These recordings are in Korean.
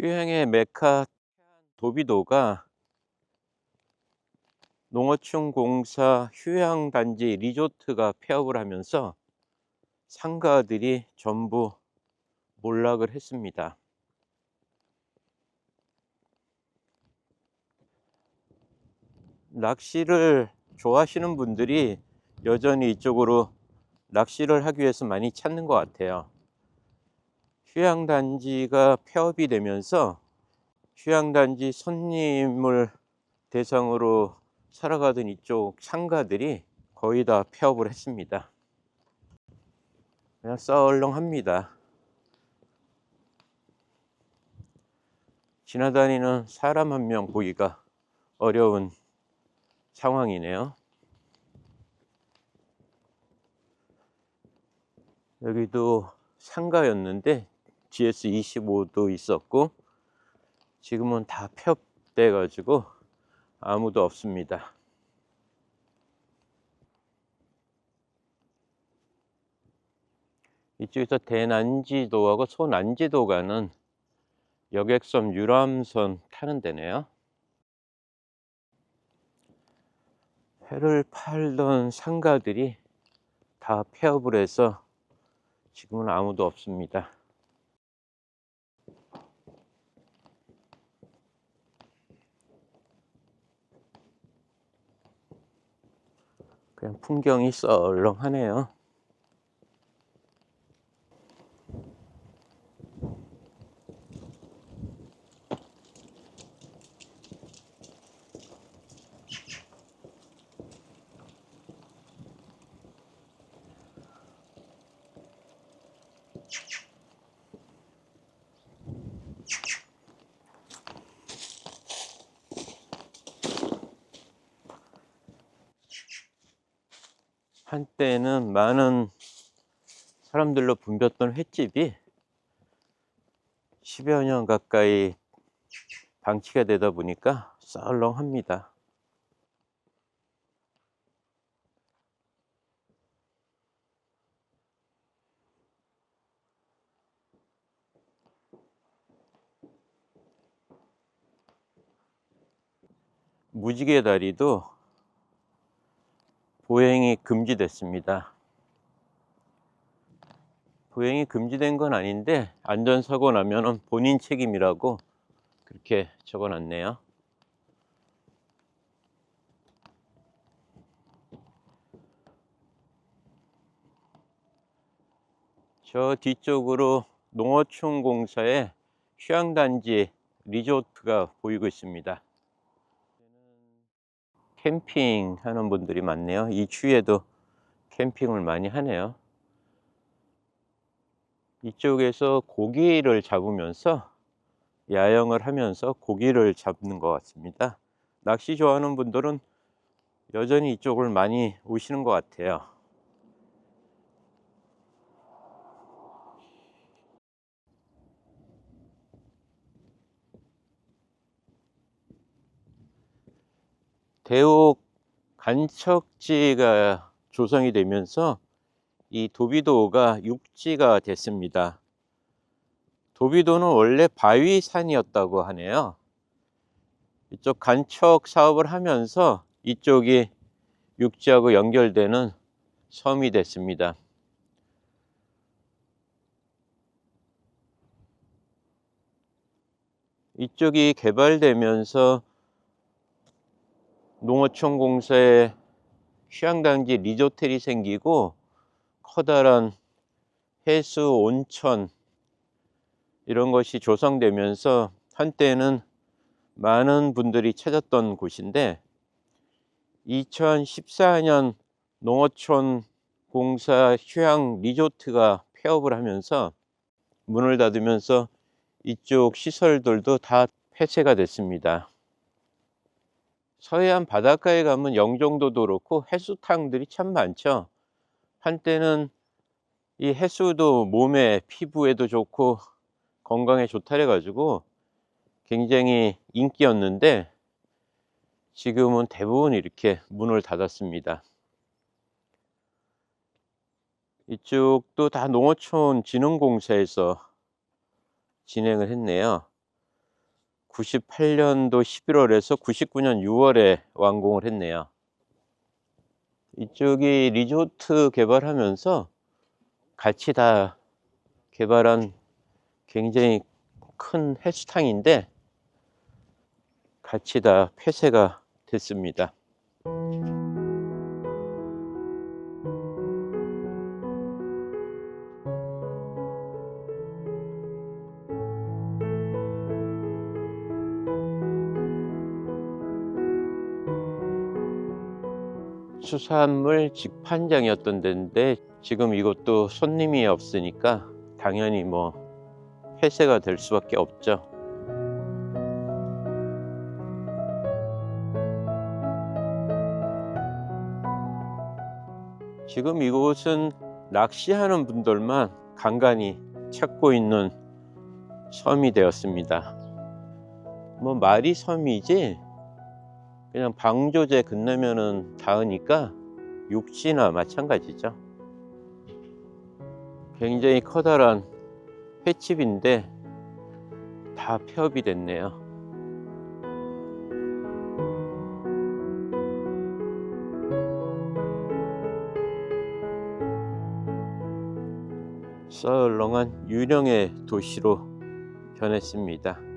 휴양의 메카 도비도가 농어촌 공사 휴양단지 리조트가 폐업을 하면서 상가들이 전부 몰락을 했습니다. 낚시를 좋아하시는 분들이 여전히 이쪽으로 낚시를 하기 위해서 많이 찾는 것 같아요. 휴양단지가 폐업이 되면서 휴양단지 손님을 대상으로 살아가던 이쪽 상가들이 거의 다 폐업을 했습니다. 그냥 썰렁합니다. 지나다니는 사람 한 명 보기가 어려운 상황이네요. 여기도 상가였는데 GS25도 있었고 지금은 다 폐업돼 가지고 아무도 없습니다. 이쪽에서 대난지도하고 소난지도 가는 여객선 유람선 타는 데네요. 회를 팔던 상가들이 다 폐업을 해서 지금은 아무도 없습니다. 그냥 풍경이 썰렁하네요. 한때는 많은 사람들로 붐볐던 횟집이 10여 년 가까이 방치가 되다 보니까 썰렁합니다. 무지개 다리도 보행이 금지됐습니다. 보행이 금지된 건 아닌데 안전사고 나면 본인 책임이라고 그렇게 적어 놨네요. 저 뒤쪽으로 농어촌 공사의 휴양단지 리조트가 보이고 있습니다. 캠핑 하는 분들이 많네요. 이 추위에도 캠핑을 많이 하네요. 이쪽에서 고기를 잡으면서 야영을 하면서 고기를 잡는 것 같습니다. 낚시 좋아하는 분들은 여전히 이쪽을 많이 오시는 것 같아요. 대옥 간척지가 조성이 되면서 이 도비도가 육지가 됐습니다. 도비도는 원래 바위산이었다고 하네요. 이쪽 간척 사업을 하면서 이쪽이 육지하고 연결되는 섬이 됐습니다. 이쪽이 개발되면서 농어촌 공사에 휴양단지 리조텔이 생기고 커다란 해수 온천 이런 것이 조성되면서 한때는 많은 분들이 찾았던 곳인데 2014년 농어촌 공사 휴양 리조트가 폐업을 하면서 문을 닫으면서 이쪽 시설들도 다 폐쇄가 됐습니다. 서해안 바닷가에 가면 영종도도 그렇고 해수탕들이 참 많죠. 한때는 이 해수도 몸에 피부에도 좋고 건강에 좋다 해가지고 굉장히 인기였는데 지금은 대부분 이렇게 문을 닫았습니다. 이쪽도 다 농어촌 진흥공사에서 진행을 했네요. 98년도 11월에서 99년 6월에 완공을 했네요. 이쪽이 리조트 개발하면서 같이 다 개발한 굉장히 큰 헬스탕인데 같이 다 폐쇄가 됐습니다. 수산물 직판장이었던 데인데 지금 이것도 손님이 없으니까 당연히 뭐 폐쇄가 될 수밖에 없죠. 지금 이곳은 낚시하는 분들만 간간히 찾고 있는 섬이 되었습니다. 뭐 말이 섬이지 그냥 방조제 건너면은 닿으니까 육지나 마찬가지죠. 굉장히 커다란 횟집인데 다 폐업이 됐네요. 썰렁한 유령의 도시로 변했습니다.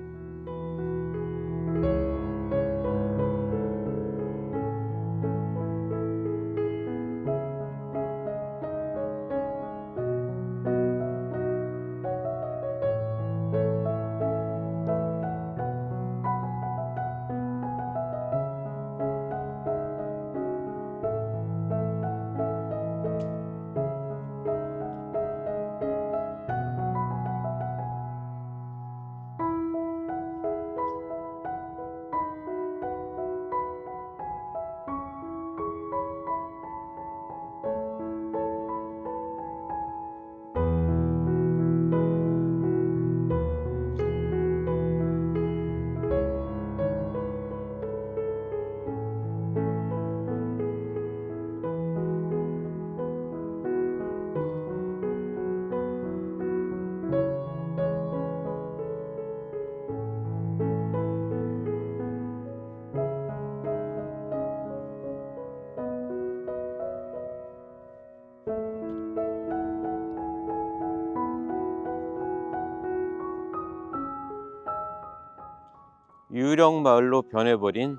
유령 마을로 변해버린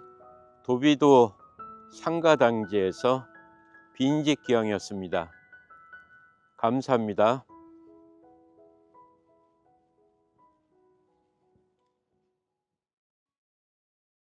도비도 상가당지에서 빈집 기왕이었습니다. 감사합니다.